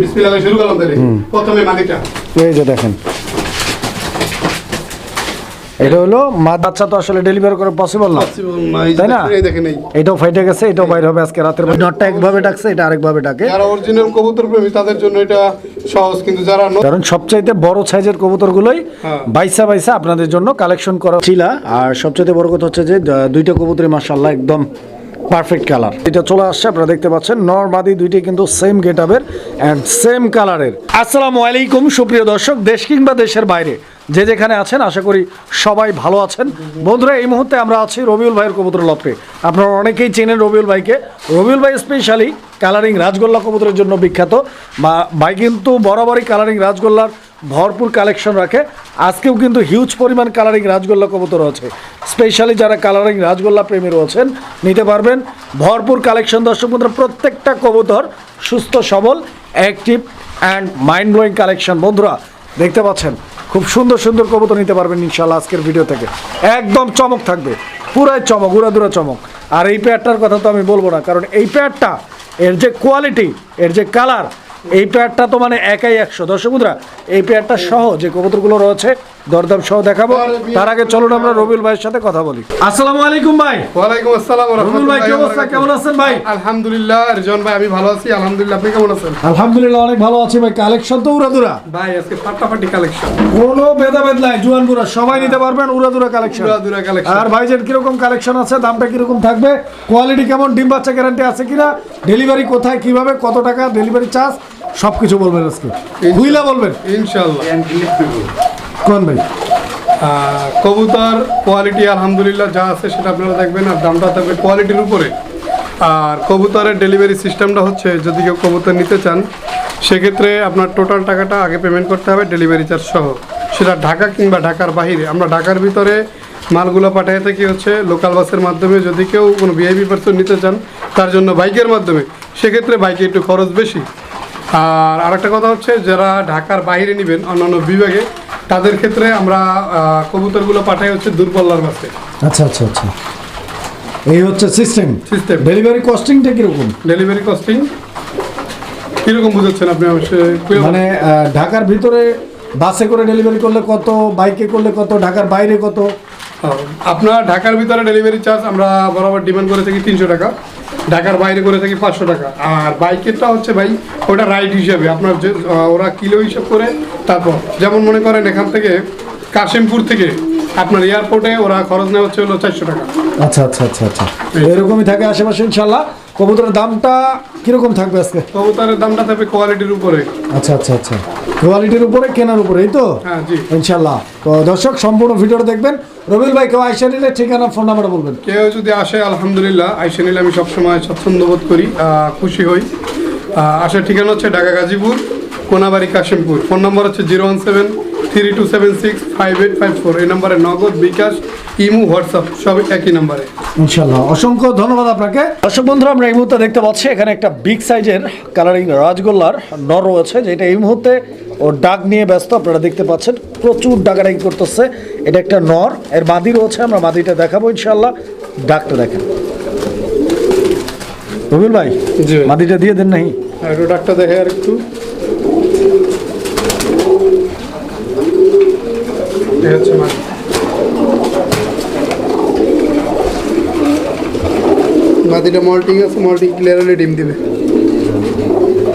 বিসমিল্লাহ শুরু করলাম তাহলে। প্রথমে মাদিটা এই যে দেখেন। এটা হলো মা বাচ্চা তো আসলে ডেলিভারি করে পসিবল না। তাই না? এই দেখেন এই। এটাও ফাইটে গেছে এটাও বাইরে হবে আজকে রাতের মধ্যে। নটটা একভাবে ডাকছে এটা আরেকভাবে ডাকে। যারা অরিজিনাল কবুতর প্রেমী তাদের জন্য এটা সহজ কিন্তু যারা কারণ সবচাইতে বড় সাইজের কবুতরগুলোই হ্যাঁ। বাইসা বাইসা আপনাদের জন্য কালেকশন করা ছিল। আর সবচাইতে বড় কথা হচ্ছে যে দুইটা কবুতরই মাশাআল্লাহ একদম পারফেক্ট কালার এটা চলে আসছে, আপনারা দেখতে পাচ্ছেন, নর দুইটি কিন্তু সেম গেট আপের অ্যান্ড সেম কালারের আসসালামু আলাইকুম, সুপ্রিয় দর্শক, দেশ কিংবা দেশের বাইরে। যে যেখানে আছেন, আশা করি সবাই ভালো আছেন। বন্ধুরা, এই মুহূর্তে আমরা আছি রবিউল ভাইয়ের কবুতর লপে আপনারা অনেকেই চেনেন রবিউল ভাইকে। রবিউল ভাই স্পেশালি কালারিং রাজগোল্লা কবুতরের জন্য বিখ্যাত। বা ভাই কিন্তু বরাবরই কালারিং রাজগোল্লার ভরপুর কালেকশন রাখে। আজকেও কিন্তু হিউজ পরিমাণ কালারিং রাজগোল্লা কবুতর আছে স্পেশালি যারা কালারিং রাজগোল্লা প্রেমী রয়েছেন, নিতে পারবেন। ভরপুর কালেকশন দর্শক বন্ধুরা, প্রত্যেকটা কবুতর সুস্থ, সবল active and mind blowing collection বন্ধুরা, দেখতে পাচ্ছেন, খুব সুন্দর সুন্দর কবুতর নিতে পারবেন ইনশাল্লাহ আজকের ভিডিও থেকে। একদম চমক থাকবে, পুরাই চমক, উড়াদুরা চমক। আর এই প্যাডটার কথা তো আমি বলব না, কারণ এই প্যাডটা এর যে কোয়ালিটি এর যে কালার এই পেয়ারটা তো মানে একাই একশো। দর্শক এই পেয়ারটা সহ যে কবুতরগুলো রয়েছে দরদাম সহ দেখাবো। তার আগে চলুন আমরা রবিউল ভাইয়ের সাথে কথা বলি। আসসালামু আলাইকুম ভাই। ওয়ালাইকুম আসসালাম ওয়া রবিউল ভাই কি অবস্থা? কেমন আছেন ভাই? আলহামদুলিল্লাহ রিজন ভাই আমি ভালো আছি। আলহামদুলিল্লাহ আপনি কেমন আছেন? আলহামদুলিল্লাহ অনেক ভালো আছি ভাই। কালেকশন তো উড়াদুরা। ভাই আজকে ফাটাফাটি কালেকশন। কোনো ভেদাভেদ নাই জুয়ানপুরা সবাই নিতে পারবেন উড়াদুরা কালেকশন। উড়াদুরা collection। আর ভাইজের কীরকম কালেকশন আছে দামটা কীরকম থাকবে? কোয়ালিটি কেমন? ডিম বাচ্চা গ্যারান্টি আছে কিনা? ডেলিভারি কোথায় কীভাবে কত টাকা ডেলিভারি চার্জ? সবকিছু বলবেন আজকে। বুঝলা বলবেন। ইনশাআল্লাহ কোন ভাই? কবুতর কোয়ালিটি আলহামদুলিল্লাহ যা আছে সেটা আপনারা দেখবেন আর দামটা থাকবে কোয়ালিটির উপরে। আর কবুতরের ডেলিভারি সিস্টেমটা হচ্ছে যদি কেউ কবুতর নিতে চান, সেক্ষেত্রে আপনার টোটাল টাকাটা আগে পেমেন্ট করতে হবে ডেলিভারি চার্জ সহ। সেটা ঢাকা কিংবা ঢাকার বাইরে। আমরা ঢাকার ভিতরে মালগুলো পাঠিয়ে থাকি হচ্ছে লোকাল বাসের মাধ্যমে যদি কেউ কোনো ভিআইপি পার্সন নিতে চান, তার জন্য বাইকের মাধ্যমে। সেক্ষেত্রে বাইকে একটু খরচ বেশি। আর আরেকটা কথা হচ্ছে, যারা ঢাকার বাইরে নেবেন, অন্যান্য বিভাগে তাদের ক্ষেত্রে আমরা কবুতরগুলো পাঠাই হচ্ছে দূরপাল্লার বাসে আচ্ছা আচ্ছা আচ্ছা। এই হচ্ছে সিস্টেম সিস্টেম ডেলিভারি কস্টিংটা কীরকম? ডেলিভারি কস্টিং কীরকম বুঝাচ্ছেন আপনি অবশ্যই? মানে ঢাকার ভিতরে বাসে করে ডেলিভারি করলে কত বাইকে করলে কত ঢাকার বাইরে কত? আপনার ঢাকার ভিতরে ডেলিভারি চার্জ আমরা বরাবর ডিমান্ড করে থাকি তিনশো টাকা। ঢাকার বাইরে করে থাকি পাঁচশো টাকা। আর বাইকেরটা হচ্ছে ভাই ওটা রাইড হিসাবে। আপনার যে ওরা কিলো হিসাব করে তারপর যেমন মনে করেন এখান থেকে কাশিমপুর থেকে আপনার এয়ারপোর্টে ওরা খরচ নেওয়া হচ্ছে হলো চারশো টাকা। আচ্ছা আচ্ছা আচ্ছা আচ্ছা। এরকমই থাকে আশেপাশে ইনশাল্লাহ কবুতরের দামটা কীরকম থাকবে আজকে? কবুতরের দামটা থাকবে কোয়ালিটির উপরে। আচ্ছা আচ্ছা আচ্ছা। কোয়ালিটির উপরে কেনার উপরে এই তো? হ্যাঁ জি। ইনশাল্লাহ তো দর্শক সম্পূর্ণ ভিডিওটা দেখবেন। রবিল ভাই, কেউ আইসা নিলে ঠিকানা ফোন নাম্বার বলবেন। কেউ যদি আসে, আলহামদুলিল্লাহ আইসা নিলে আমি সবসময় স্বচ্ছন্দ বোধ করি খুশি হই। আসার ঠিকানা হচ্ছে ঢাকা গাজীপুর কোনাবাড়ি কাশিমপুর। ফোন নম্বর হচ্ছে zero one seven three two seven six five eight five four. এই নম্বরে নগদ বিকাশ ইমু হোয়াটসঅ্যাপ সব একই নম্বরে। ইনশাল্লাহ। অসংখ্য ধন্যবাদ আপনাকে। দর্শক বন্ধুরা আমরা এই মুহূর্তে দেখতে পাচ্ছি এখানে একটা বিগ সাইজের কালারিং রাজগোল্লার নর রয়েছে যেটা এই মুহূর্তে ও ডাক নিয়ে ব্যস্ত। আপনারা দেখতে পাচ্ছেন প্রচুর ডাকাডাকি করতেছে। এটা একটা নর এর মাদি রয়েছে আমরা মাদিটা দেখাবো ইনশাল্লাহ। ডাকটা দেখেন। রবিল ভাই। মাদিটা দিয়ে দেন নাই? আর প্রোডাক্টটা দেখে আর একটু। এই হচ্ছে মাছ। মাদিটা মল্টিং আছে মল্টিং ক্লিয়ারলি ডিম দিবে।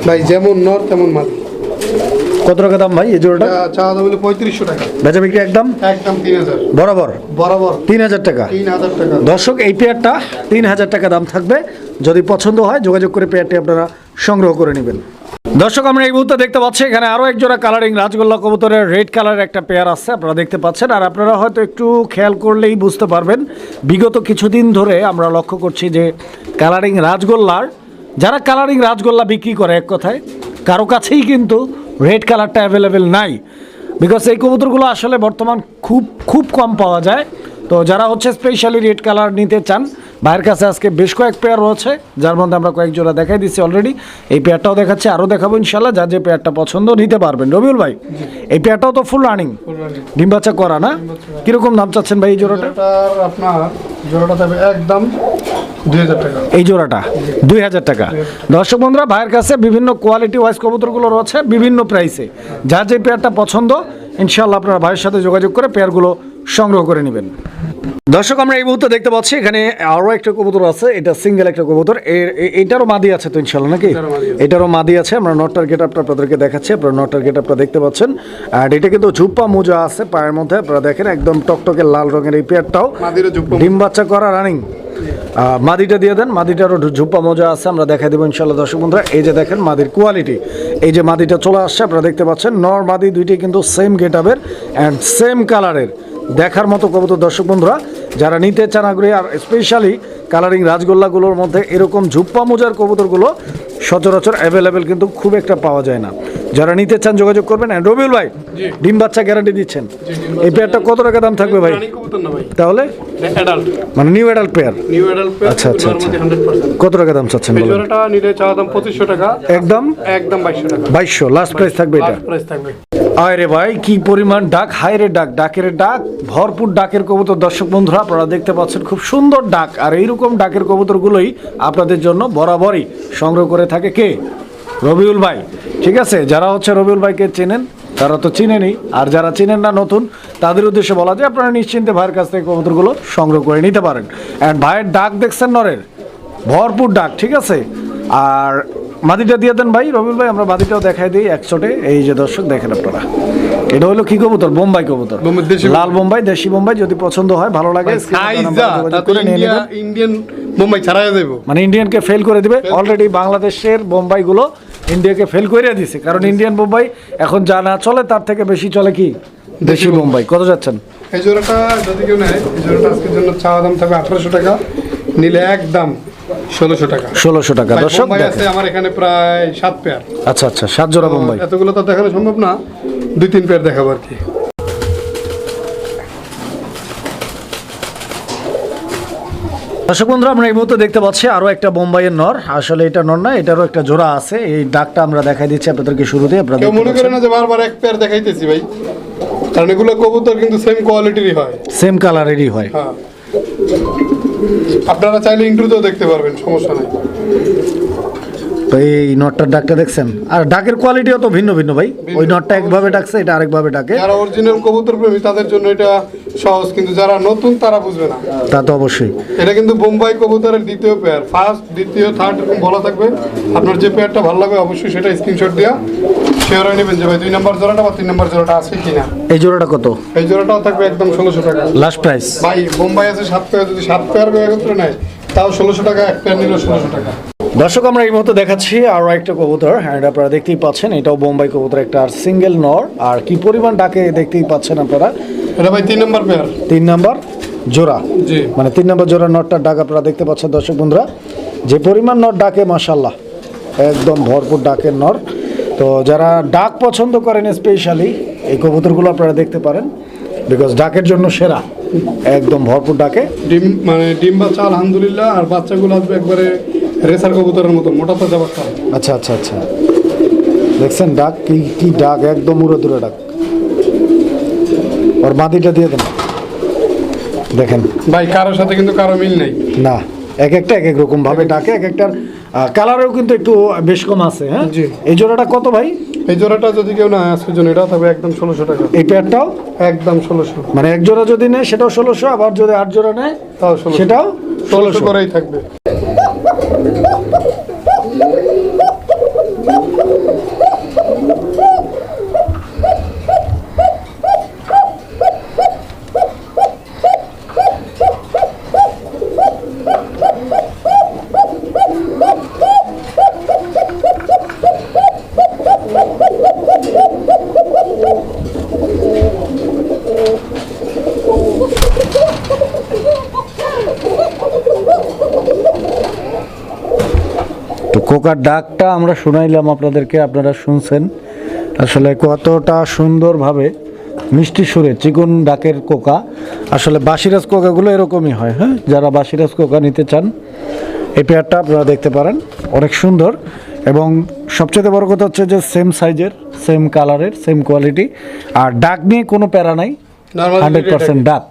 ভাই যেমন নর তেমন মাদি কত টাকা দাম ভাই এই জোড়াটা? চা- চাওয়া দাম হলো পঁয়ত্রিশশো টাকা। বেচা বিক্রি একদম? একদম তিন হাজার। বরাবর? বরাবর। তিন হাজার টাকা? তিন হাজার টাকা। দর্শক এই পেয়ারটা তিন হাজার টাকা দাম থাকবে। যদি পছন্দ হয় যোগাযোগ করে পেয়ারটি আপনারা সংগ্রহ করে নেবেন। দর্শক, আমরা এই মুহূর্তে দেখতে পাচ্ছি এখানে আরও একজোড়া কালারিং রাজগোল্লা কবুতরের রেড কালারের একটা পেয়ার আছে। আপনারা দেখতে পাচ্ছেন, আর আপনারা হয়তো একটু খেয়াল করলেই বুঝতে পারবেন, বিগত কিছুদিন ধরে আমরা লক্ষ্য করছি যে কালারিং রাজগোল্লার, যারা কালারিং রাজগোল্লা বিক্রি করে এক কথায়, কারও কাছেই কিন্তু রেড কালারটা অ্যাভেলেবেল নাই। বিকজ এই কবুতরগুলো আসলে বর্তমান খুব খুব কম পাওয়া যায়। তো যারা হচ্ছে স্পেশালি রেড কালার নিতে চান ভাইয়ের কাছে আজকে বেশ কয়েক পেয়ার রয়েছে যার মধ্যে আমরা কয়েক জোড়া দেখাই দিচ্ছি অলরেডি এই পেয়ারটাও দেখাচ্ছি আরও দেখাবো ইনশাল্লাহ যার যে পেয়ারটা পছন্দ নিতে পারবেন। রবিউল ভাই এই পেয়ারটাও তো ফুল রানিং ডিম বাচ্চা করা না? কীরকম দাম চাচ্ছেন ভাই এই জোড়াটা? আপনার জোড়াটা একদম এই জোড়াটা দুই হাজার টাকা। দর্শক বন্ধুরা ভাইয়ের কাছে বিভিন্ন কোয়ালিটি ওয়াইজ কবুতরগুলো রয়েছে বিভিন্ন প্রাইসে যার যে পেয়ারটা পছন্দ ইনশাল্লাহ আপনারা ভাইয়ের সাথে যোগাযোগ করে পেয়ারগুলো সংগ্রহ করে নেবেন। দর্শক আমরা এই মুহূর্তে দেখতে পাচ্ছি এখানে আরও একটা কবুতর আছে এটা সিঙ্গেল একটা কবুতর। এটারও মাদি আছে তো ইনশাল্লাহ নাকি? এটারও মাদি আছে। আমরা নটটার গেট আপটা আপনাদেরকে দেখাচ্ছি আপনারা নটটার গেট আপটা দেখতে পাচ্ছেন। আর এটা কিন্তু ঝুপ্পা মোজা আছে পায়ের মধ্যে আপনারা দেখেন একদম টকটকে লাল রঙের এই পেয়ারটাও। ডিম বাচ্চা করা রানিং মাদিটা দিয়ে দেন মাদিটারও ঝুপ্পা মজা আছে আমরা দেখাই দেবো ইনশাল্লাহ দর্শক বন্ধুরা। এই যে দেখেন মাদির কোয়ালিটি এই যে মাদিটা চলে আসছে আপনারা দেখতে পাচ্ছেন নর মাদি দুইটি কিন্তু সেম গেট আপের অ্যান্ড সেম কালারের দেখার মতো কবুতর। দর্শক বন্ধুরা যারা নিতে চান আগ্রহী আর স্পেশালি কালারিং রাজগোল্লাগুলোর মধ্যে এরকম ঝুপ্পা মোজার কবুতরগুলো সচরাচর অ্যাভেলেবেল কিন্তু খুব একটা পাওয়া যায় না। যারা নিতে চান যোগাযোগ করবেন। And রবিউল ভাই ডিম বাচ্চা গ্যারান্টি দিচ্ছেন। এই পেয়ারটা কত টাকা দাম থাকবে ভাই? তাহলে? মানে new adult pair new adult আচ্ছা, আচ্ছা, আচ্ছা। কত টাকা দাম চাচ্ছেন বলেন? জোড়াটা নিলে চাওয়া দাম পঁচিশশো টাকা। একদম? একদম বাইশশো টাকা। লাস্ট প্রাইস থাকবে এটা? প্রাইস থাকবে। আয় রে ভাই, কি পরিমাণ ডাক? হায় রে ডাক, ডাকের ডাক। ভরপুর ডাকের কবুতর। দর্শক বন্ধুরা, আপনারা দেখতে পাচ্ছেন খুব সুন্দর ডাক। আর এইরকম ডাকের কবুতরগুলোই আপনাদের জন্য বরাবরই সংগ্রহ করে থাকে কে? রবিউল ভাই। ঠিক আছে, যারা হচ্ছে রবিউল ভাইকে চেনেন, তারা তো চিনেনি আর যারা চিনেন না নতুন, তাদের উদ্দেশ্যে বলা যায়, আপনারা নিশ্চিন্তে ভাইয়ের কাছ থেকে কবুতরগুলো সংগ্রহ করে নিতে পারেন। অ্যান্ড ভাইয়ের ডাক দেখছেন নরের। ভরপুর ডাক, ঠিক আছে? আর মাদিটা দিয়ে দেন ভাই রবিউল ভাই আমরা মাদিটাও দেখাই দিই একশোটে। এই যে দর্শক দেখেন আপনারা। এটা হলো কি কবুতর? বোম্বাই কবুতর। লাল বোম্বাই দেশি বোম্বাই যদি পছন্দ হয় ভালো লাগে নেবেন। ইন্ডিয়ান মুম্বাই ছাড়াই দেবো মানে ইন্ডিয়ানকে ফেল করে দিবে। অলরেডি বাংলাদেশের বোম্বাইগুলো ইন্ডিয়াকে ফেল করে দিছে। কারণ ইন্ডিয়ান বোম্বাই এখন যা না চলে তার থেকে বেশি চলে কি? দেশি বোম্বাই। কত যাচ্ছেন? এই জোড়াটা যদি কেউ নেয় এই জোড়াটা আজকের জন্য চাওয়া দাম থাকবে আঠারোশো টাকা। নিলে একদম ষোলোশো টাকা। ষোলোশো টাকা। দর্শক আছে আমার এখানে প্রায় সাত পেয়ার আচ্ছা আচ্ছা সাত জোড়া বোম্বাই। এতগুলো তো দেখানো সম্ভব না দুই তিন পেয়ার দেখাবো আর কি। দর্শক বন্ধুরা আমরা এই মুহূর্তে দেখতে পাচ্ছি আরও একটা বোম্বাইয়ের নর। আসলে এটা নর না এটারও একটা জোড়া আছে। এই ডাকটা আমরা দেখাই দিচ্ছি আপনাদেরকে শুরুতে আপনারা মনে করে পাচ্ছেন। না যে বারবার এক পেয়ার দেখাইতেছি ভাই। কারণ এগুলো কবুতর কিন্তু সেম কোয়ালিটিরই হয়। সেম কালারেরই হয়। হ্যাঁ। আপনারা চাইলে ইন্ট্রুতেও দেখতে পারবেন সমস্যা নাই। তো এই নটটার ডাকটা দেখছেন? আর ডাকের কোয়ালিটিও তো ভিন্ন ভিন্ন ভাই। ওই নটটা একভাবে ডাকছে এটা আরেকভাবে ডাকে। যারা অরিজিনাল কবুতর প্রেমী তাদের জন্য এটা সহজ কিন্তু যারা নতুন তারা বুঝবে না। তা তো অবশ্যই। এটা কিন্তু বোম্বাই কবুতরের দ্বিতীয় পেয়ার ফার্স্ট দ্বিতীয় থার্ড এরকম বলা থাকবে। আপনার যে পেয়ারটা ভালো লাগবে অবশ্যই সেটা স্ক্রিনশট দেওয়া শেয়ার নেবেন যে ভাই দুই নম্বর জোড়াটা বা তিন নম্বর জোড়াটা আছে কিনা। এই জোড়াটা কত? এই জোড়াটাও থাকবে একদম ষোলোশো টাকা। লাস্ট প্রাইস ভাই বোম্বাই আছে সাত পেয়ার যদি সাত পেয়ার একত্রে নেয় তাও ষোলোশো টাকা এক পেয়ার নিল ষোলোশো টাকা। দর্শক আমরা এই মুহূর্তে দেখাচ্ছি আরও একটা কবুতর। হ্যাঁ এটা আপনারা দেখতেই পাচ্ছেন এটাও বোম্বাই কবুতর একটা আর সিঙ্গেল নর আর কি পরিমাণ ডাকে দেখতেই পাচ্ছেন আপনারা? এটা ভাই তিন নম্বর পেয়ার তিন নম্বর জোড়া। মানে তিন নম্বর জোড়া নটটার ডাক আপনারা দেখতে পাচ্ছেন দর্শক বন্ধুরা। যে পরিমাণ নট ডাকে মাসাল্লাহ একদম ভরপুর ডাকের নর তো যারা ডাক পছন্দ করেন স্পেশালি এই কবুতরগুলো আপনারা দেখতে পারেন। বিকজ ডাকের জন্য সেরা। একদম ভরপুর ডাকে। ডিম মানে ডিম বাচ্চা আলহামদুলিল্লাহ। আর বাচ্চাগুলো আসবে একবারে রেসার কবুতরের মতো মোটা তাজা বাচ্চা আচ্ছা আচ্ছা আচ্ছা। দেখছেন ডাক? কি কি ডাক? একদম উড়ে দূরে ডাক। ওর মাদিটা দিয়ে দেন। দেখেন। ভাই কারোর সাথে কিন্তু কারও মিল নেই। না এক একটা এক এক রকম ভাবে ডাকে এক একটার কালারও কিন্তু একটু বেশ কম আছে হ্যাঁ। এই জোড়াটা কত ভাই? এই জোড়াটা যদি কেউ না আজকের জন্য এটা থাকবে একদম ষোলোশো টাকা। এই পেয়ারটাও? একদম ষোলোশো। মানে এক জোড়া যদি নেয় সেটাও ষোলোশো আবার যদি আট জোড়া নেয় তাও সেটাও ষোলোশো। করেই থাকবে। Oh, তো ডাকটা আমরা শুনাইলাম আপনাদেরকে আপনারা শুনছেন। আসলে কতটা সুন্দরভাবে মিষ্টি সুরে চিকন ডাকের কোকা। আসলে বাসিরাজ কোকাগুলো এরকমই হয় হ্যাঁ? যারা বাসিরাজ কোকা নিতে চান এই পেয়ারটা আপনারা দেখতে পারেন। অনেক সুন্দর এবং সবচেয়ে বড় কথা হচ্ছে যে সেম সাইজের সেম কালারের সেম কোয়ালিটি আর ডাক নিয়ে কোনো প্যারা নাই। হান্ড্রেড পার্সেন্ট ডাক।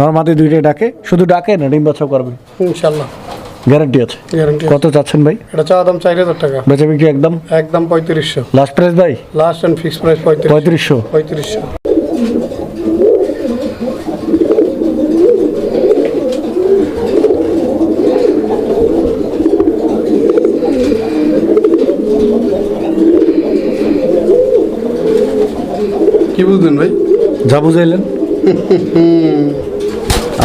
নর্মাদি দুইটাই ডাকে। শুধু ডাকে না ডিম বাচ্চা করবে। ইনশাল্লাহ। গ্যারান্টি আছে? গ্যারান্টি কত চাচ্ছেন ভাই? এটা চাওয়া দাম চার হাজার টাকা। বেচা বিক্রি একদম? একদম পঁয়ত্রিশশো। লাস্ট প্রাইস ভাই? লাস্ট অ্যান্ড ফিক্স প্রাইস পঁয়ত্রিশ পঁয়ত্রিশশো। পঁয়ত্রিশশো। কি বুঝলেন ভাই? যা বুঝাইলেন।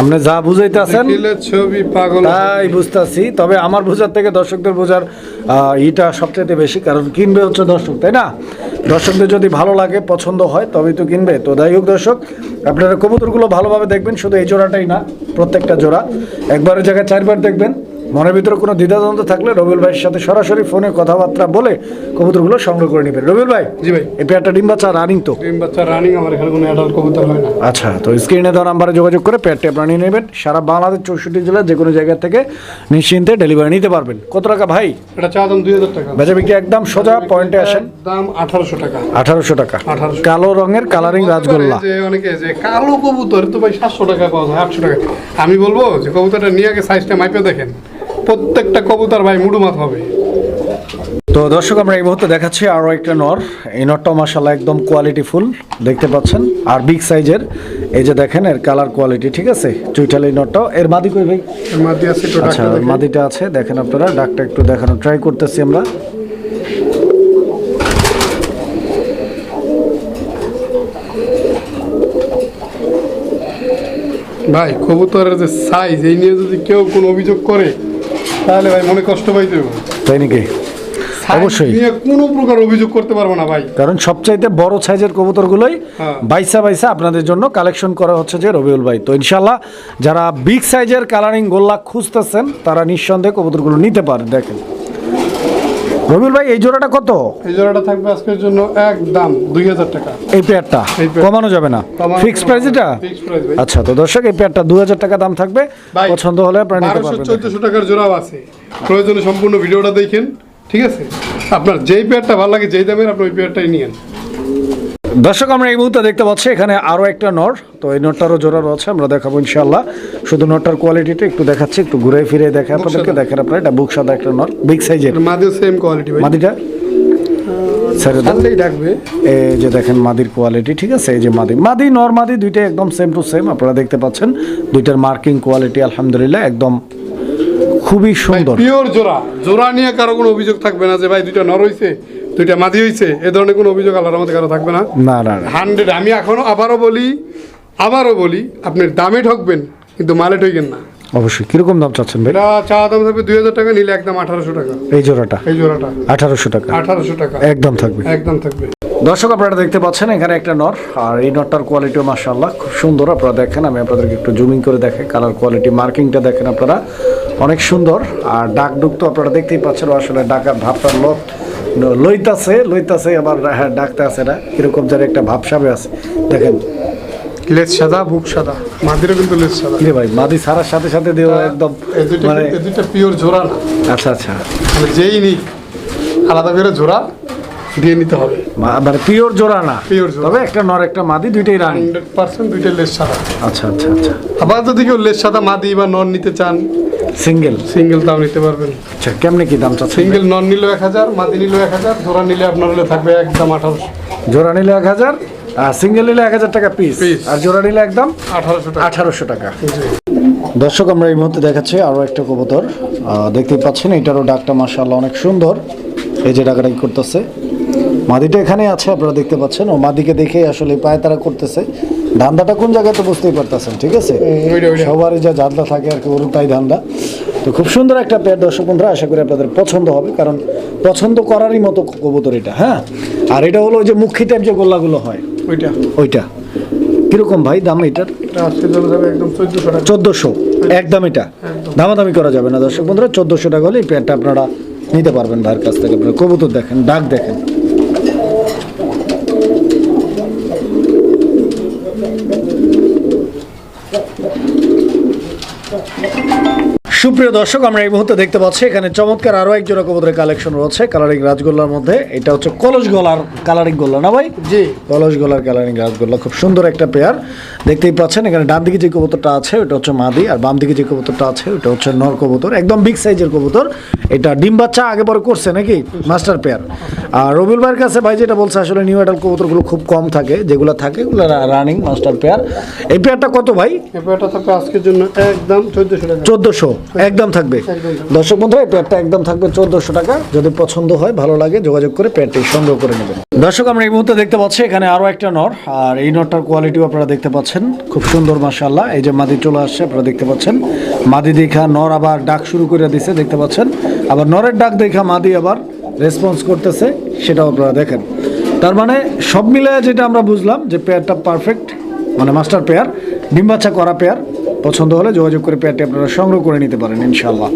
আপনি যা বুঝাইতেছেন ছবি পাগল তাই বুঝতেছি। তবে আমার বোঝার থেকে দর্শকদের বোঝার ইটা সবচেয়ে বেশি কারণ কিনবে হচ্ছে দর্শক তাই না? দর্শকদের যদি ভালো লাগে পছন্দ হয় তবেই তো কিনবে। তো যাই হোক দর্শক আপনারা কবুতরগুলো ভালোভাবে দেখবেন শুধু এই জোড়াটাই না প্রত্যেকটা জোড়া। একবারের জায়গায় চারবার দেখবেন মনের ভিতরে কোনো দ্বিধাদ্বন্দ্ব থাকলে রবিউল ভাইয়ের সাথে সরাসরি ফোনে কথাবার্তা বলে কবুতরগুলো সংগ্রহ করে নেবেন রবিউল ভাই জি ভাই। এই পেয়ারটা ডিম বাচ্চা রানিং তো? ডিম বাচ্চা রানিং আমার এখানে কোনো অ্যাডাল্ট কবুতর হয় না। আচ্ছা তো স্ক্রিনে দেওয়া নাম্বারে যোগাযোগ করে পেয়ারটি আপনারা নিয়ে নেবেন। সারা বাংলাদেশ চৌষট্টি জেলার যে কোনো জায়গা থেকে নিশ্চিন্তে ডেলিভারি নিতে পারবেন। কত টাকা ভাই? এটা চাওয়া দাম দুই হাজার টাকা। বেচা বিক্রি একদম সোজা পয়েন্টে আসেন। দাম আঠারোশো টাকা। আঠারোশো টাকা। কালো রঙের কালারিং রাজগোল্লা। অনেকে যে কালো কবুতর তো ভাই সাতশো টাকা পাওয়া যায় আটশো টাকা। আমি বলব যে কবুতরটা নিয়ে আগে সাইজটা মাইপে দেখেন। প্রত্যেকটা কবুতর ভাই মুডু মাত হবে। তো দর্শক আমরা এই মুহূর্তে দেখাচ্ছি আরও একটা নর। এই নরটাও মাসাল্লাহ একদম কোয়ালিটি ফুল দেখতে পাচ্ছেন। আর বিগ সাইজের এই যে দেখেন এর কালার কোয়ালিটি ঠিক আছে? চুইঠাল এই নরটাও। এর মাদি কই ভাই? মাঝে আছে আচ্ছা মাদিটা আছে দেখেন আপনারা ডাকটা একটু দেখানো ট্রাই করতেছি আমরা। ভাই কবুতরের যে সাইজ এই নিয়ে যদি কেউ কোনো অভিযোগ করে তাহলে ভাই মনে কষ্ট পাইতে হবে। তাই নাকি অবশ্যই। কোনো প্রকার অভিযোগ করতে পারব না ভাই কারণ সবচাইতে বড় সাইজের কবুতরগুলোই হ্যাঁ। বাইসা বাইসা আপনাদের জন্য কালেকশন করা হচ্ছে যে রবিউল ভাই তো ইনশাল্লাহ যারা বিগ সাইজের কালারিং গোল্লা খুঁজতেছেন তারা নিঃসন্দেহে কবুতরগুলো নিতে পারেন দেখেন রবিউল ভাই এই জোড়াটা কত? এই জোড়াটা থাকবে আজকের জন্য একদম দুই হাজার টাকা। এই পেয়ারটা? কমানো যাবে না? ফিক্সড ফিক্স প্রাইস এটা? Fixed প্রাইস ভাই। আচ্ছা তো দর্শক এই পেয়ারটা দু হাজার টাকা দাম থাকবে। পছন্দ হলে আপনারা নিতে পারবেন চোদ্দশো টাকার জোড়াও আছে। প্রয়োজনে সম্পূর্ণ ভিডিওটা দেখেন ঠিক আছে? আপনার যেই পেয়ারটা ভালো লাগে যেই দামের আপনি ওই পেয়ারটাই নিয়েন। দর্শক আমরা এই মুহূর্তে দেখতে পাচ্ছি এখানে আরও একটা নর। তো এই নটটারও জোড়া রয়েছে আমরা দেখাবো ইনশাল্লাহ শুধু নটটার কোয়ালিটিটা একটু দেখাচ্ছি একটু ঘুরে ফিরে দেখে আপনাদেরকে দেখেন আপনারা এটা বুক সাদা একটা নর বিগ সাইজের মাদিও সেম কোয়ালিটি মাদিটা? ডাকবে। এই যে দেখেন মাদির কোয়ালিটি ঠিক আছে? এই যে মাদি মাদি নর মাদি দুইটা একদম সেম টু সেম আপনারা দেখতে পাচ্ছেন। দুইটার মার্কিং কোয়ালিটি আলহামদুলিল্লাহ একদম খুবই সুন্দর। পিওর জোড়া। জোড়া নিয়ে কারও কোনো অভিযোগ থাকবে না যে ভাই দুইটা নর হইছে। দুইটা মাদি হইছে এ ধরনের কোনো অভিযোগ আল্লাহর মধ্যে কারও থাকবে না? না না হান্ড্রেড আমি এখনও আবারও বলি আবারও বলি আপনি দামে ঠকবেন কিন্তু মালে ঠকেন না। অবশ্যই। কীরকম দাম চাচ্ছেন ভাই? এটা চা দাম থাকবে দুই হাজার টাকা নিলে একদম আঠারোশো টাকা। এই জোড়াটা? এই জোড়াটা। আঠারোশো টাকা। আঠারোশো টাকা। একদম থাকবে। একদম থাকবে। দর্শক আপনারা দেখতে পাচ্ছেন এখানে একটা নর আর এই নটটার কোয়ালিটিও মাশাআল্লাহ খুব সুন্দর। আপনারা দেখেন আমি আপনাদেরকে একটু জুমিং করে দেখাই কালার কোয়ালিটি মার্কিংটা দেখেন আপনারা। অনেক সুন্দর আর ডাক ডুক তো আপনারা দেখতেই পাচ্ছেন আসলে ডাকার ভাবটার লোক। লইতাছে লইতাছে আবার হ্যাঁ ডাকতে আছে না। কীরকম যেন একটা ভাবসাবে আছে। দেখেন। লেজ সাদা বুক সাদা। মাদিরও কিন্তু লেজ সাদা। কিরে ভাই মাদি সারার সাথে সাথে দেওয়া একদম মানে এই দুইটা পিওর জোড়া না? আচ্ছা আচ্ছা। মানে যেই নিক আলাদা করে জোড়া দিয়ে নিতে হবে। মানে পিওর জোড়া না। Pure জোড়া। তবে একটা নর একটা মাদি দুইটাই রানি। হান্ড্রেড পার্সেন্ট দুইটা লেজ সাদা। আচ্ছা আচ্ছা আচ্ছা। আবার যদি কেউ লেজ সাদা মাদি বা নন নিতে চান সিঙ্গেল সিঙ্গেল দাম নিতে পারবেন। আচ্ছা কেমনে কি দাম চাচ্ছেন? সিঙ্গেল নন নিলেও এক হাজার মাদি নিলেও এক হাজার জোড়া নিলে আপনার হলে থাকবে একদম আঠারোশো। জোড়া নিলে এক হাজার আর সিঙ্গেল নিলে এক হাজার টাকা পিস আর জোড়া নিলে একদম আঠারোশো টাকা। আঠারোশো টাকা। দর্শক আমরা এই মুহূর্তে দেখাচ্ছি আরও একটা কবুতর। দেখতেই পাচ্ছেন এটারও ডাকটা মাশাআল্লাহ অনেক সুন্দর। এই যে ডাকাডাকি করতেছে। মাদিটা এখানে আছে আপনারা দেখতে পাচ্ছেন। ও মাদিকে দেখেই আসলে পায়ে তারা করতেছে। ধান্দাটা কোন জায়গায় তো বুঝতেই পারতেছেন ঠিক আছে। সবারই যা ধান্দা থাকে আর কি ওরও তাই ধান্দা। তো খুব সুন্দর একটা পেয়ার দর্শক বন্ধুরা আশা করি আপনাদের পছন্দ হবে কারণ পছন্দ করারই মতো কবুতর এটা হ্যাঁ? আর এটা হলো ওই যে মুখী টাইপ যে গোল্লাগুলো হয়। ওইটা। ওইটা। কীরকম ভাই দাম এটার? চোদ্দশো চোদ্দোশো। একদম এটা? দামাদামি করা যাবে না দর্শক বন্ধুরা। চোদ্দোশো টাকা হলে এই প্যান্টটা আপনারা নিতে পারবেন ভাইয়ের কাছ থেকে। আপনারা কবুতর দেখেন ডাক দেখেন। সুপ্রিয় দর্শক আমরা এই মুহূর্তে দেখতে পাচ্ছি এখানে চমৎকার আরও এক জোড়া কবুতরের কালেকশন রয়েছে কালারিং রাজগোল্লার মধ্যে। এটা হচ্ছে কলস গলার কালারিং গোল্লা না ভাই? জি। কলস গলার কালারিং রাজগোল্লা খুব সুন্দর একটা পেয়ার দেখতেই পাচ্ছেন এখানে ডান দিকে যে কবুতরটা আছে ওটা হচ্ছে মাদি আর বাম দিকে যে কবুতরটা আছে ওটা হচ্ছে নর কবুতর একদম বিগ সাইজের কবুতর। এটা ডিম বাচ্চা আগে পরে করছে নাকি? মাস্টার পেয়ার আর রবিউল ভাইয়ের কাছে ভাই যেটা বলছে আসলে নিউ অ্যাডাল কবুতরগুলো খুব কম থাকে যেগুলো থাকে ওগুলো রানিং মাস্টার পেয়ার এই পেয়ারটা কত ভাই? এই পেয়ারটা থাকবে আজকের জন্য একদম চোদ্দশো চোদ্দোশো। একদম থাকবে। দর্শক বন্ধুরা এই প্যাডটা একদম থাকবে চোদ্দোশো টাকা। যদি পছন্দ হয় ভালো লাগে যোগাযোগ করে প্যাডটি সংগ্রহ করে নেবেন। দর্শক আমরা এই মুহূর্তে দেখতে পাচ্ছি এখানে আরও একটা নর। আর এই নরটার কোয়ালিটিও আপনারা দেখতে পাচ্ছেন। খুব সুন্দর মাশাল্লাহ এই যে মাদি চলে আসছে আপনারা দেখতে পাচ্ছেন। মাদি দেখা নর আবার ডাক শুরু করে দিছে দেখতে পাচ্ছেন। আবার নরের ডাক দেখা মাদি আবার রেসপন্স করতেছে সেটাও আপনারা দেখেন। তার মানে সব মিলে যেটা আমরা বুঝলাম যে পেয়ারটা পারফেক্ট মানে মাস্টার পেয়ার ডিম বাচ্চা করা পেয়ার পছন্দ হলে যোগাযোগ করে পেয়ারটি আপনারা সংগ্রহ করে নিতে পারেন ইনশাল্লাহ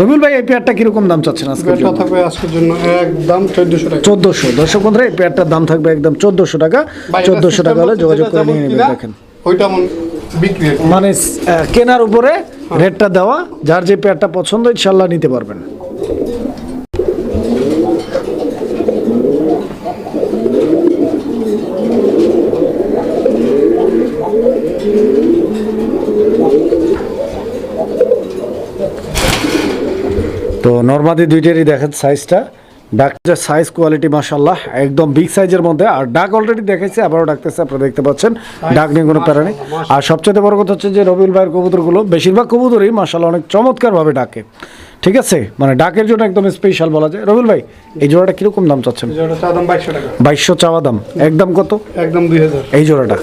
রবিউল ভাই এই পেয়ারটা কীরকম দাম চাচ্ছেন আজকে থাকবে আজকের জন্য একদম চোদ্দশো টাকা। চোদ্দোশো। দর্শক বন্ধুরা এই পেয়ারটার দাম থাকবে একদম চোদ্দোশো টাকা। চোদ্দশো টাকা হলে যোগাযোগ করে নিয়ে নেবেন দেখেন। ওইটা মন বিক্রি মানে কেনার উপরে রেটটা দেওয়া যার যে পেয়ারটা পছন্দ ইনশাল্লাহ নিতে পারবেন। তো নর্মাদি দুইটারই দেখেন সাইজটা ডাকটা সাইজ কোয়ালিটি মাসাল্লাহ একদম বিগ সাইজের মধ্যে। আর ডাক অলরেডি দেখাইছে আবারও ডাকতেছে আপনারা দেখতে পাচ্ছেন। ডাক নিয়ে কোনো প্যারা নেই। আর সবচেয়ে বড় কথা হচ্ছে যে রবিউল ভাইয়ের কবুতরগুলো বেশিরভাগ কবুতরই মাসাল্লাহ অনেক চমৎকারভাবে ডাকে। ঠিক আছে? মানে ডাকের জন্য একদম স্পেশাল বলা যায়। রবিল ভাই এই জোড়াটা কীরকম দাম চাচ্ছেন? বাইশশো চাওয়া দাম। একদম কত? একদম দুই এই জোড়াটা।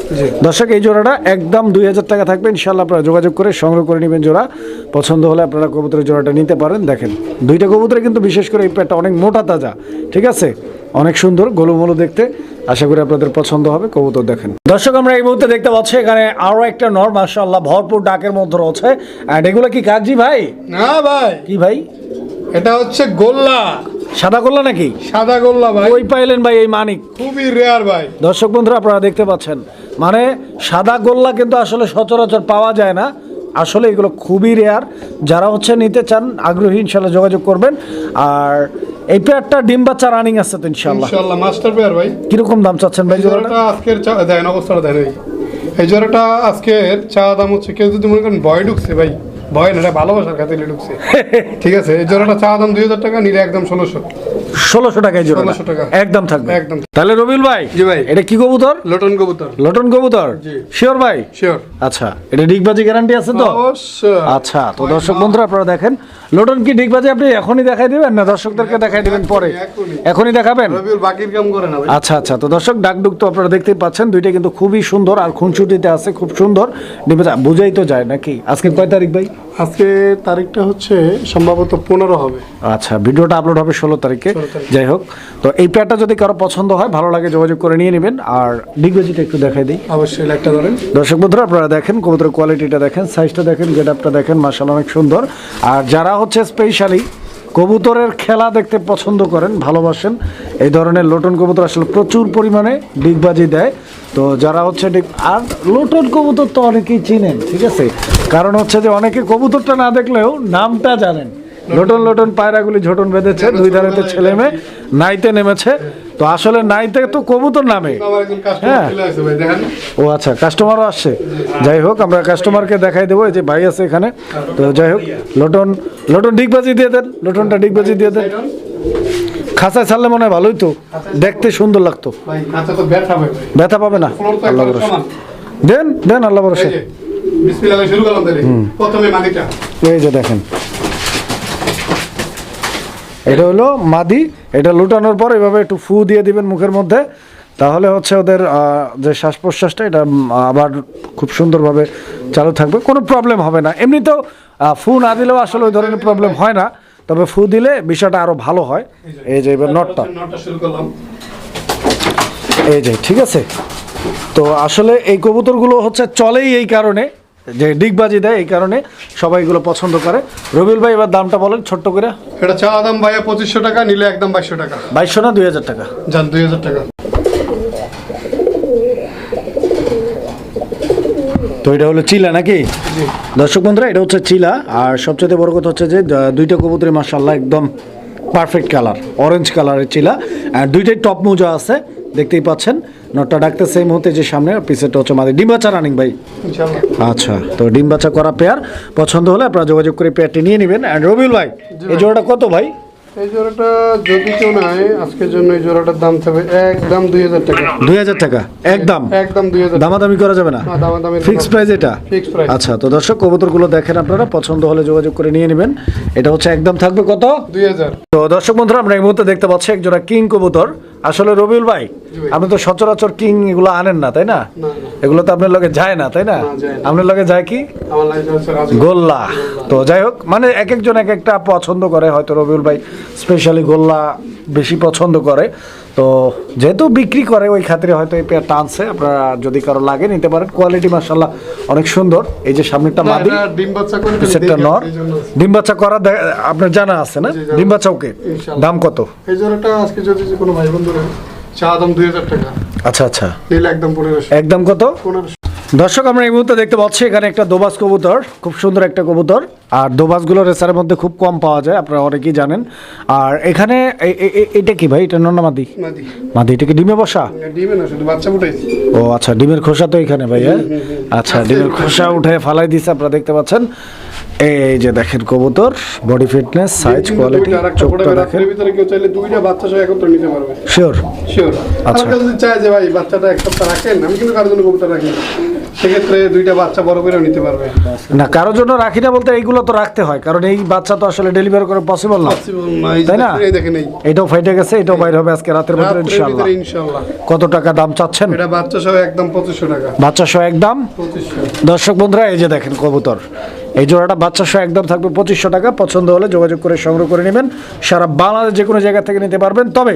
দর্শক এই জোড়াটা একদম দুই হাজার টাকা থাকবে। ইনশাল্লাহ আপনারা যোগাযোগ করে সংগ্রহ করে নেবেন জোড়া। পছন্দ হলে আপনারা কবুতরের জোড়াটা নিতে পারেন। দেখেন দুইটা কবুতরে কিন্তু বিশেষ করে এই প্যাটটা অনেক মোটা তাজা। ঠিক আছে? অনেক সুন্দর গোলুমোলু দেখতে। আশা করি আপনাদের পছন্দ হবে কবুতর দেখেন। দর্শক আমরা এই মুহূর্তে দেখতে পাচ্ছি এখানে আরও একটা নর মাশাআল্লাহ ভরপুর ডাকের মধ্যে রয়েছে। আর এগুলো কি কাজি ভাই? না ভাই। কি ভাই? এটা হচ্ছে গোল্লা। সাদা গোল্লা নাকি? সাদা গোল্লা ভাই। ওই পাইলেন ভাই এই মানিক। খুবই রেয়ার ভাই। দর্শক বন্ধুরা আপনারা দেখতে পাচ্ছেন। মানে সাদা গোল্লা কিন্তু আসলে সচরাচর পাওয়া যায় না। আসলে এগুলো খুবই রেয়ার যারা হচ্ছে নিতে চান আগ্রহী ইনশাল্লাহ যোগাযোগ করবেন। আর এই পেয়ারটা ডিম বাচ্চা রানিং আছে তো ইনশাল্লাহ। মাস্টার পেয়ার ভাই। কীরকম দাম চাচ্ছেন ভাই জোড়াটা আজকের দেন অবস্থাটা দেন এই। এই জোড়াটা আজকের চা দাম হচ্ছে কেউ যদি মনে করেন ভয় ঢুকছে ভাই ভয় না ভালোবাসার খাতিরে ঢুকছে। ঠিক আছে এই জোড়াটা চা দাম দুই হাজার টাকা নিলে একদম ষোলোশো। ষোলোশো টাকায় জোড়া 1600 টাকা। একদম থাকবে। একদম। তাহলে রবিল ভাই জি ভাই। এটা কি কবুতর? লটন কবুতর। লটন কবুতর? শিওর ভাই? শিওর আচ্ছা এটা ডিগবাজি গ্যারান্টি আছে তো? আচ্ছা তো দর্শক বন্ধুরা আপনারা দেখেন লোটন কি ডিগবাজি আপনি এখনই দেখাই দিবেন না দর্শকদেরকে দেখাই দিবেন পরে? এখনই। দেখাবেন? বাকির কাম করে না আচ্ছা আচ্ছা তো দর্শক ডাকডুক তো আপনারা দেখতেই পাচ্ছেন দুইটা কিন্তু খুবই সুন্দর আর খুনছুটিতে আছে খুব সুন্দর। বুঝাই তো যায় নাকি? আজকে কয় তারিখ ভাই? আজকে তারিখটা হচ্ছে সম্ভবত পনেরো হবে। আচ্ছা ভিডিওটা আপলোড হবে ষোলো তারিখে। যাই হোক তো এই প্যাডটা যদি কারও পছন্দ হয় ভালো লাগে যোগাযোগ করে নিয়ে নেবেন। আর ডিগবাজিটা একটু দেখাই দিই। অবশ্যই একটা ধরেন। দর্শক বন্ধুরা আপনারা দেখেন কবুতরের কোয়ালিটিটা দেখেন সাইজটা দেখেন গেট আপটা দেখেন মার্শাল অনেক সুন্দর। আর যারা হচ্ছে স্পেশালি কবুতরের খেলা দেখতে পছন্দ করেন ভালোবাসেন এই ধরনের লোটন কবুতর আসলে প্রচুর পরিমাণে ডিগবাজি দেয়। তো যারা হচ্ছে ডিগ আর লোটন কবুতর তো অনেকেই চিনেন ঠিক আছে? কারণ হচ্ছে যে অনেকে কবুতরটা না দেখলেও নামটা জানেন। লোটন লোটন পায়রাগুলি ঝোটন বেঁধেছে দুই ধারেতে ছেলে মেয়ে নাইতে নেমেছে। তো আসলে নাইতে তো কবুতর নামে। হ্যাঁ। ও আচ্ছা কাস্টমারও আসছে। যাই হোক আমরা কাস্টমারকে দেখাই দেবো এই যে ভাই আছে এখানে। তো যাই হোক লটন লটন ডিগবাজি দিয়ে দেন লটনটা ডিগবাজি দিয়ে দেন। খাঁচায় ছাড়লে মনে হয় ভালোই তো দেখতে সুন্দর লাগতো। ব্যথা পাবে। না? আল্লাহ দেন দেন আল্লাহ ভরসা। যে বিসমিল্লাহ শুরু করলাম তাহলে। প্রথমে মাদিটা। এই যে দেখেন। এটা হলো মাদি। এটা লুটানোর পর এভাবে একটু ফু দিয়ে দিবেন মুখের মধ্যে। তাহলে হচ্ছে ওদের যে শ্বাস প্রশ্বাসটা এটা আবার খুব সুন্দরভাবে চালু থাকবে। কোনো প্রবলেম হবে না। এমনিতেও ফু না দিলেও আসলে ওই ধরনের প্রবলেম হয় না। তবে ফু দিলে বিষয়টা আরও ভালো হয়। এই যে এবার নটটা। নটটা এই যে ঠিক আছে? তো আসলে এই কবুতরগুলো হচ্ছে চলেই এই কারণে। যে ডিগবাজি দেয় এই কারণে সবাই এগুলো পছন্দ করে। রবিউল ভাই এবার দামটা বলেন ছোট্ট করে। এটা চা দাম ভাইয়া পঁচিশশো টাকা নিলে একদম বাইশশো টাকা। বাইশশো না দুই হাজার টাকা? যান দুই হাজার টাকা। তো এটা হলো চিলা নাকি? দর্শক বন্ধুরা এটা হচ্ছে চিলা। আর সবচেয়ে বড় কথা হচ্ছে যে দুইটা কবুতরের মাসাল্লাহ একদম পারফেক্ট কালার অরেঞ্জ কালারের চিলা। আর দুইটাই টপ মোজা আছে দেখতেই পাচ্ছেন। নটটা ডাকতে সেই মুহূর্তে যে সামনে পিসেরটা হচ্ছে আমাদের ডিম বাচ্চা রানিং ভাই? আচ্ছা তো ডিম বাচ্চা করা পেয়ার পছন্দ হলে আপনারা যোগাযোগ করে পেয়ারটি নিয়ে নেবেন। আর রবিউল ভাই এই জোড়াটা কত ভাই? এই জোড়াটা যদি কেউ নেয় আজকের জন্য এই জোড়াটার দাম থাকবে একদম দুই হাজার টাকা। দুই হাজার টাকা একদম? একদম দুই হাজার দামাদামি করা যাবে না? দামাদামি ফিক্স প্রাইস এটা? ফিক্স প্রাইস আচ্ছা তো দর্শক কবুতরগুলো দেখেন আপনারা পছন্দ হলে যোগাযোগ করে নিয়ে নেবেন। এটা হচ্ছে একদম থাকবে কত? দুই হাজার। তো দর্শক বন্ধুরা আমরা এই মুহূর্তে দেখতে পাচ্ছি একজোড়া কিং কবুতর। আসলে রবিউল ভাই। আপনি তো সচরাচর কিং এগুলো আনেন না তাই না? এগুলো তো আপনার লগে যায় না তাই না। আপনার লগে যায় কি? গোল্লা। তো যাই হোক মানে এক একজন এক একটা পছন্দ করে হয়তো রবিউল ভাই স্পেশালি গোল্লা বেশি পছন্দ করে। তো যেহেতু বিক্রি করে ওই খাতিরে হয়তো এই পেয়ারটা আনছে। আপনারা যদি কারও লাগে নিতে পারেন। কোয়ালিটি মার্শাল্লাহ অনেক সুন্দর। এই যে সামনেরটা মাদি ডিম বাচ্চা করে ফেলে নর। ডিম বাচ্চা করা আপনার জানা আছে না? ডিম বাচ্চা ওকে। দাম কত? এই জোড়াটা আজকে যদি কোনো ভাই বন্ধু চা দাম দুই হাজার টাকা। আচ্ছা আচ্ছা। নিলে একদম পনেরোশো। একদম কত? পনেরোশো। দর্শক আমরা এই মুহূর্তে দেখতে পাচ্ছি এখানে একটা দোবাস কবুতর খুব সুন্দর একটা কবুতর। আর দোবাসগুলো রেসারের মধ্যে খুব কম পাওয়া যায় আপনারা অনেকেই জানেন। আর এখানে এটা কি ভাই? এটা নন্না মাদি। মাদি এটা কি ডিমে বসা? ডিমে না শুধু বাচ্চা ফুটাইছি ও আচ্ছা ডিমের খোসা তো এখানে ভাই হ্যাঁ? আচ্ছা ডিমের খোসা উঠে ফালাই দিছে আপনারা দেখতে পাচ্ছেন। এই যে দেখেন কবুতর বডি ফিটনেস সাইজ কোয়ালিটি চোখটা দেখেন। ভিতরে কেউ চাইলে দুইটা বাচ্চা সহ একত্র নিতে পারবে। শিওর শিওর আচ্ছা। যদি চায় যে ভাই বাচ্চাটা এক সপ্তাহ রাখেন আমি কিন্তু কারোর জন্য কবুতর রাখি। সেক্ষেত্রে দুইটা বাচ্চা বড় করেও নিতে পারবে। না কারোর জন্য রাখি না বলতে এইগুলো তো রাখতে হয় কারণ এই বাচ্চা তো আসলে ডেলিভারি করা পসিবল না। Possible না, এই যে তাই না? দেখেন, এই দেখেন এই। এটাও ফাইটে গেছে এটাও বাইরে হবে আজকে রাতের ইনশাআল্লাহ। কত টাকা দাম চাচ্ছেন? এটা বাচ্চা সহ একদম পঁচিশশো টাকা। বাচ্চা সহ একদম? পঁচিশশো। দর্শক বন্ধুরা এই যে দেখেন কবুতর। এই জোড়াটা বাচ্চা সহ একদম থাকবে পঁচিশশো টাকা। পছন্দ হলে যোগাযোগ করে সংগ্রহ করে নেবেন। সারা বাংলাদেশ যে কোনো জায়গা থেকে নিতে পারবেন। তবে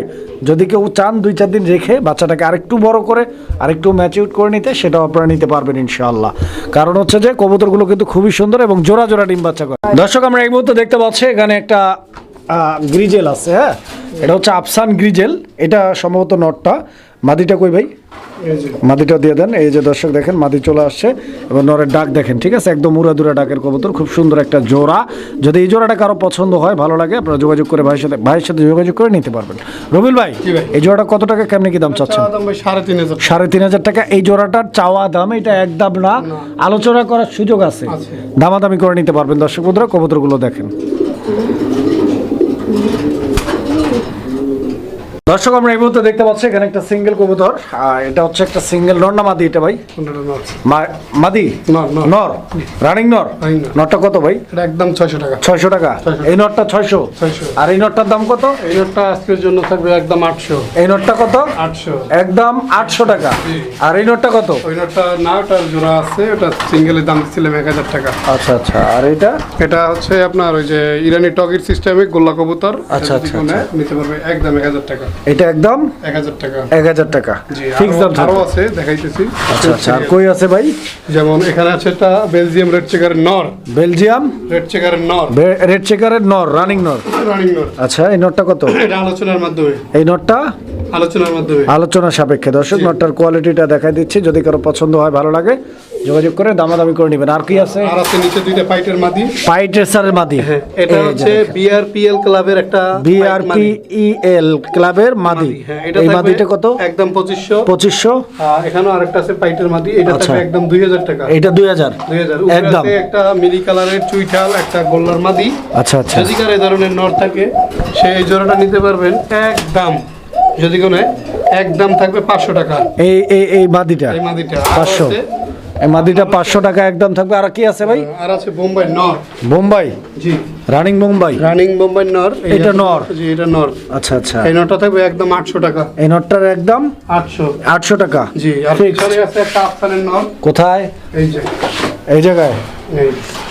যদি কেউ চান দুই, চার দিন রেখে বাচ্চাটাকে আরেকটু বড় করে, আরেকটু ম্যাচিউর করে নিতে, সেটাও আপনারা নিতে পারবেন ইনশাআল্লাহ। কারণ হচ্ছে যে কবুতরগুলো কিন্তু খুবই সুন্দর এবং জোড়া জোড়া ডিম বাচ্চা করে। দর্শক, আমরা এই মুহূর্তে দেখতে পাচ্ছি, এখানে একটা গ্রিজেল আছে হ্যাঁ? এটা হচ্ছে আফসান গ্রিজেল। এটা সম্ভবত নটটা। মাদিটা কই ভাই? মাদিটা দিয়ে দেন এই যে দর্শক দেখেন মাদি চলে আসছে এবং নরের ডাক দেখেন ঠিক আছে? একদম উড়াদুরা ডাকের কবুতর খুব সুন্দর একটা জোড়া। যদি এই জোড়াটা কারও পছন্দ হয় ভালো লাগে আপনারা যোগাযোগ করে ভাইয়ের সাথে ভাইয়ের সাথে যোগাযোগ করে নিতে পারবেন। রবিল ভাই এই জোড়াটা কত টাকা কেমনি কি দাম চাচ্ছেন? দাম সাড়ে তিন হাজার সাড়ে তিন হাজার টাকা। এই জোড়াটার চাওয়া দাম এটা একদম না। আলোচনা করার সুযোগ আছে। আছে। দামাদামি করে নিতে পারবেন দর্শক বন্ধুরা কবুতরগুলো দেখেন। দর্শক আমরা এই মুহূর্তে দেখতে পাচ্ছি এখানে একটা সিঙ্গেল কবুতর। আর এটা হচ্ছে একটা সিঙ্গেল নর না মাদি এটা ভাই? মাদি? নর রানিং নর। Running নর। নটটা কত ভাই? এটা একদম ছয়শো টাকা। ছয়শো টাকা। এই নটটা ছয়শো? 600 আর এই নটটার দাম কত? এই নোটটা আজকের জন্য থাকবে একদম আটশো। এই নটটা কত? আটশো। একদম আটশো টাকা। আর এই নটটা কত? ওই নোটটা না ওটার জোড়া আছে ওটা সিঙ্গেলের দাম দিচ্ছিলাম এক হাজার টাকা। আচ্ছা আচ্ছা। আর এটা? এটা হচ্ছে আপনার ওই যে ইরানি টকির সিস্টেমে গোল্লা কবুতর। আচ্ছা, আচ্ছা, কেউ নিতে পারবে একদম এক হাজার টাকা। এটা একদম? এক হাজার টাকা। এক হাজার টাকা। জি ফিক্স দাম আরো- আছে দেখাইতেছি। আচ্ছা আচ্ছা আর কই আছে ভাই? যেমন এখানে আছে একটা বেলজিয়াম রেড চেকারের নর। বেলজিয়াম রেড চেকারের নর। রেড চেকারের নর রানিং নর। রানিং নর। আচ্ছা এই নটটা কত? এটা আলোচনার মাধ্যমে। এই নটটা আলোচনার মাধ্যমে। আলোচনা সাপেক্ষে। দর্শক নটটার কোয়ালিটিটা দেখাই দিচ্ছি। যদি কারও পছন্দ হয় ভালো লাগে যোগাযোগ করে দামাদামি করে নেবেন। আর কি আছে? আর আছে নিচে দুইটা পাইটের মাদি। পাইট রেসারের মাদি। এটা হচ্ছে বিআরপিএল ক্লাবের একটা বিআরপিইএল ক্লাবের মাদি। হ্যাঁ এই মাদিটা কত? একদম পঁচিশশো। পঁচিশশো। এখানেও আরেকটা আছে পাইটের মাদি এটা আচ্ছা। থাকবে একদম দুই হাজার টাকা। এইটা দুই হাজার। দুই হাজার। একদম। একদম একটা মিলি কালারের চুইঠাল একটা গোল্লার মাদি। আচ্ছা আচ্ছা। যদি কার এই ধরনের নর থাকে সে এই জোড়াটা নিতে পারবেন একদম। যদি কোনো একদম থাকবে পাঁচশো টাকা। এই এই এই মাদিটা। এই মাদিটা। আর পাঁচশো। মাদিটা পাঁচশো টাকা একদম থাকবে। আর কি আছে ভাই? আর আছে বোম্বাই নর। বোম্বাই? জি। রানিং বোম্বাই? রানিং বোম্বাই নর। এটা নর। জি এটা নর। আচ্ছা আচ্ছা। এই নরটা থাকবে একদম আটশো টাকা। এই নটটার একদম আটশো। আটশো টাকা। জি আর এখানে আছে একটা আফসানের নর। কোথায়? এই যে। এই জায়গায়?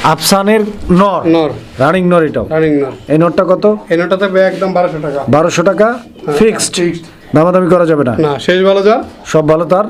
আফসানের নর? নর। রানিং নর এটাও? রানিং নর। এই নটটা কত? এই নরটা থাকবে একদম বারোশো টাকা। বারোশো টাকা? Fixed fixed। দামাদামি করা যাবে না। না শেষ ভালো যা। সব ভালো তার?